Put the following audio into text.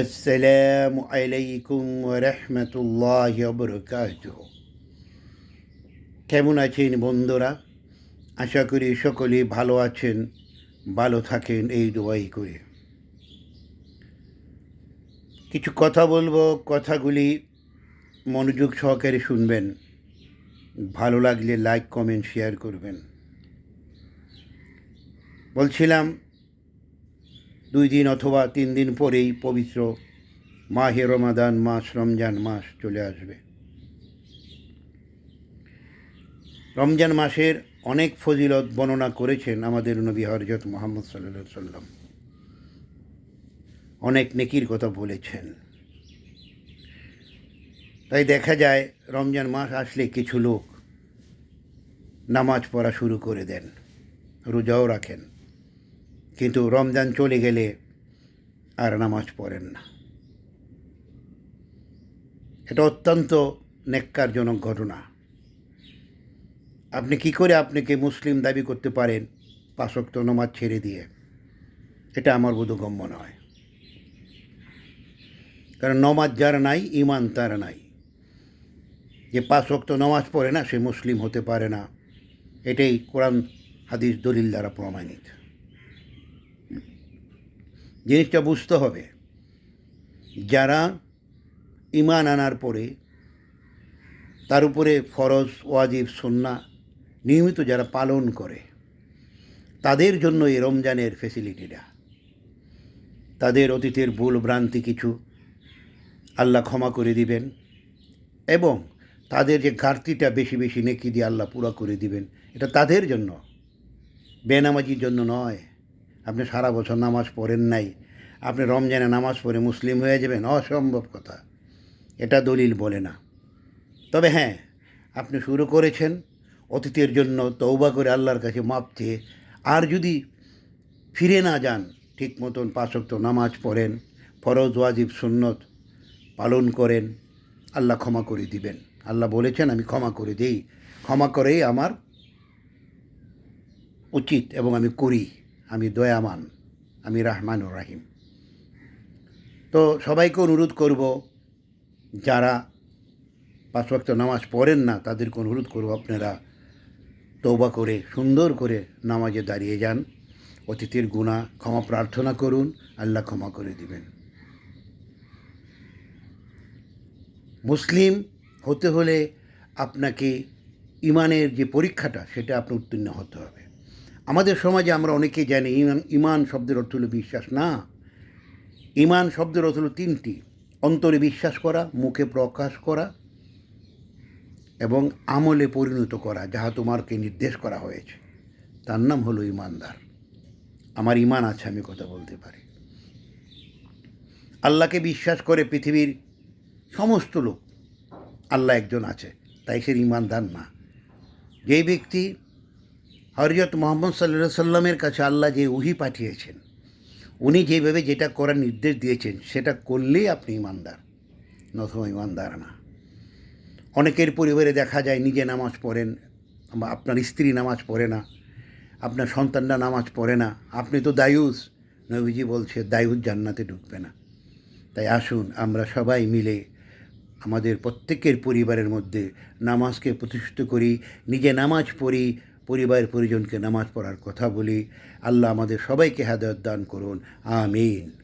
আসসালামু আলাইকুম রহমতুল্লাহ বরকাত কেমন আছেন বন্ধুরা? আশা করি সকলে ভালো আছেন, ভালো থাকেন এই দোয়াই করে। কিছু কথা বলব, কথাগুলি মনোযোগ সহকারে শুনবেন। ভালো লাগলে লাইক কমেন্ট শেয়ার করবেন। বলছিলাম দুই দিন অথবা তিন দিন পরেই পবিত্র মাহে রমাদান, মাস রমজান মাস চলে আসবে। রমজান মাসের অনেক ফজিলত বর্ণনা করেছেন আমাদের নবী হরজত মোহাম্মদ সাল্লা সাল্লাম অনেক নেকির কথা বলেছেন। তাই দেখা যায়, রমজান মাস আসলে কিছু লোক নামাজ পড়া শুরু করে দেন, রোজাও রাখেন। কিন্তু রমজান চলে গেলে আর নামাজ পড়েন না। এটা অত্যন্ত নেককারজনক ঘটনা। আপনি কি করে আপনাকে মুসলিম দাবি করতে পারেন পাশক্ত নমাজ ছেড়ে দিয়ে? এটা আমার বোধগম্য নয়। কারণ নমাজ যার নাই ইমান তার নাই। যে পাশক্ত নমাজ পড়ে না, সে মুসলিম হতে পারে না। এটাই কোরআন, হাদিস, দলিল দ্বারা প্রমাণিত। জিনিসটা বুঝতে হবে। যারা ইমান আনার পরে তার উপরে ফরজ, ওয়াজিব, সন্না নিয়মিত যারা পালন করে, তাদের জন্য এই রমজানের ফেসিলিটিটা তাদের অতীতের ভুল ভ্রান্তি কিছু আল্লাহ ক্ষমা করে দিবেন এবং তাদের যে ঘাটতিটা বেশি বেশি নেকি দিয়ে আল্লাহ পুরা করে দিবেন, এটা তাদের জন্য, বেনামাজির জন্য নয়। আপনি সারা বছর নামাজ পড়েন নাই। আপনি রমজানে নামাজ পড়ে মুসলিম হয়ে যাবেন, অসম্ভব কথা। এটা দলিল বলে না। তবে হ্যাঁ আপনি শুরু করেছেন অতীতের জন্য তৌবা করে আল্লাহর কাছে মাপ চেয়ে। আর যদি ফিরে না যান, ঠিক মতন পাঁচক্ত নামাজ পড়েন, ফরজ, ওয়াজিব, সুন্নত পালন করেন, আল্লাহ ক্ষমা করে দিবেন। আল্লাহ বলেছেন, আমি ক্ষমা করে দিই। ক্ষমা করেই আমার উচিত এবং আমি করি। আমি দয়ামান, আমি রাহমানুর রাহিম। তো সবাইকে অনুরোধ করব, যারা পাঁচ ওয়াক্ত নামাজ পড়েন না, তাদেরকে অনুরোধ করব আপনারা তৌবা করে, সুন্দর করে নামাজে দাঁড়িয়ে যান। অতিথির গুণা ক্ষমা প্রার্থনা করুন, আল্লাহ ক্ষমা করে দিবেন। মুসলিম হতে হলে আপনাকে ইমানের যে পরীক্ষাটা, সেটা আপনার উত্তীর্ণ হতে হবে। আমাদের সমাজে আমরা অনেকেই জানি ইমান ইমান শব্দের অর্থ হলো বিশ্বাস। না, ইমান শব্দের অর্থ হলো তিনটি। অন্তরে বিশ্বাস করা, মুখে প্রকাশ করা এবং আমলে পরিণত করা, যাহা তোমারকে নির্দেশ করা হয়েছে। তার নাম হলো ইমানদার। আমার ইমান আছে, আমি কথা বলতে পারি। আল্লাহকে বিশ্বাস করে পৃথিবীর সমস্ত লোক। আল্লাহ একজন আছে, তাই সে ইমানদার না। যেই ব্যক্তি হরজত মোহাম্মদ সাল্লা সাল্লামের কাছে আল্লাহ যে উহি পাঠিয়েছেন, উনি যেভাবে যেটা করার নির্দেশ দিয়েছেন, সেটা করলেই আপনি ইমানদার। নথবা ইমানদার না। অনেকের পরিবারে দেখা যায় নিজে নামাজ পড়েন আপনার স্ত্রী নামাজ পড়ে না, আপনার সন্তানরা নামাজ পড়ে না, আপনি তো দায়ুস। নবীজি বলছে, দায়ুস জান্নাতে ঢুকবে না। তাই আসুন, আমরা সবাই মিলে আমাদের প্রত্যেকের পরিবারের মধ্যে নামাজকে প্রতিষ্ঠিত করি, নিজে নামাজ পড়ি পরিবার পরিজনকে নামাজ পড়ার কথা বলি। আল্লাহ আমাদের সবাইকে হেদায়ত দান করুন। আমিন।